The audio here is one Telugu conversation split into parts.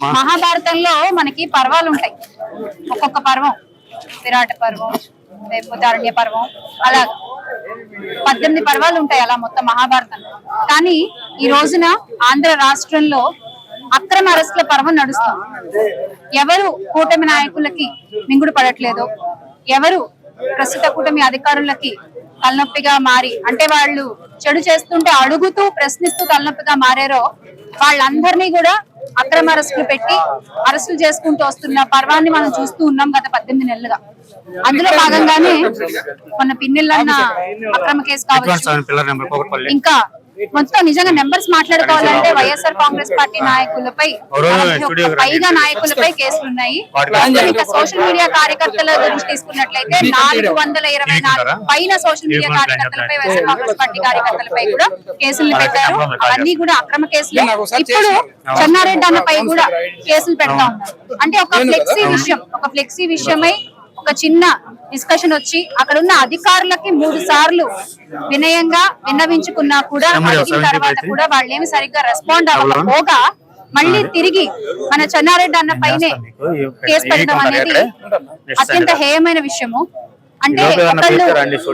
మహాభారతంలో మనకి పర్వాలు ఉంటాయి. ఒక్కొక్క పర్వం విరాట పర్వం లేకపోతే అరణ్య పర్వం అలా పద్దెనిమిది పర్వాలు ఉంటాయి అలా మొత్తం మహాభారతంలో. కానీ ఈ రోజున ఆంధ్ర రాష్ట్రంలో అక్రమ అరెస్టుల పర్వం నడుస్తుంది. ఎవరు కూటమి నాయకులకి మింగుడు పడట్లేదు ఎవరు ప్రస్తుత కూటమి అధికారులకి తలనొప్పిగా మారి అంటే వాళ్ళు చెడు చేస్తుంటే అడుగుతూ ప్రశ్నిస్తూ తలనొప్పిగా మారారో వాళ్ళందరినీ కూడా అక్రమ అరెస్టులు పెట్టి అరెస్టులు చేసుకుంటూ వస్తున్న పర్వాన్ని మనం చూస్తూ ఉన్నాం గత పద్దెనిమిది నెలలుగా. అందులో భాగంగానే మొన్న పిన్నెల్లన్న అక్రమ కేసు కావచ్చు. ఇంకా మొత్తం నిజంగా నెంబర్స్ మాట్లాడుకోవాలంటే వైఎస్ఆర్ కాంగ్రెస్ పార్టీ నాయకులపై. పైగా నాయకులపై కేసులు ఉన్నాయి వాటికి ఇంకా సోషల్ మీడియా కార్యకర్తల గురించి తీసుకున్నట్లయితే నాలుగు వందల ఇరవై నాలుగు పైన సోషల్ మీడియా కార్యకర్తలపై వైఎస్ఆర్ కాంగ్రెస్ పార్టీ కార్యకర్తలపై కూడా కేసులు పెట్టారు. అవన్నీ కూడా అక్రమ కేసులు. ఇప్పుడు చెన్నారెడ్డి అన్నపై కూడా కేసులు పెడతా ఉన్నారు. అంటే ఒక ఫ్లెక్సీ విషయం ఒక ఫ్లెక్సీ విషయమై ఒక చిన్న డిస్కషన్ వచ్చి అక్కడ ఉన్న అధికారులకి మూడు సార్లు వినయంగా విన్నవించుకున్నా కూడా అడిగిన తర్వాత కూడా వాళ్ళు ఏమి సరిగ్గా రెస్పాండ్ అవ్వకపోగా మళ్ళీ తిరిగి మన చెన్నారెడ్డి అన్న పైనే కేసు పెట్టడం అనేది అత్యంత హేయమైన విషయము. అంటే ఒకళ్ళు?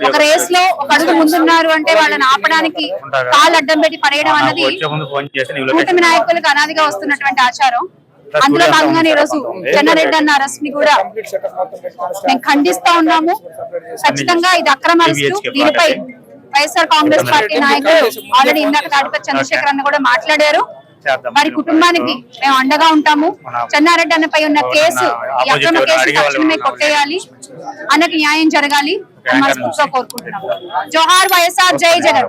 ఒక రేస్లో ఒక అడుగు ముందున్నారు అంటే వాళ్ళని ఆపడానికి? కాలు అడ్డం పెట్టి పడేయడం అన్నది కూటమి నాయకులకు అనాదిగా వస్తున్నటువంటి ఆచారం. అందులో భాగంగానే ఈ రోజు ఉంది. చెన్నారెడ్డి అన్న అరెస్ట్ని కూడా మేము ఖండిస్తా ఉన్నాము. ఖచ్చితంగా ఇది అక్రమ అరెస్టు. దీనిపై. వైఎస్ఆర్ కాంగ్రెస్ పార్టీ నాయకులు ఆల్రెడీ ఇందాక తాడిపతి చంద్రశేఖర్ అన్న కూడా మాట్లాడారు. వారి కుటుంబానికి మేము అండగా ఉంటాము. చెన్నారెడ్డి అన్నపై ఉన్న కేసు ఈ అక్రమ కేసు తక్షణమే. కొట్టేయాలి. అన్నకి న్యాయం జరగాలి. మనస్ఫూర్తిగా కోరుకుంటున్నాం జోహార్ వైఎస్ఆర్ జై జగన్.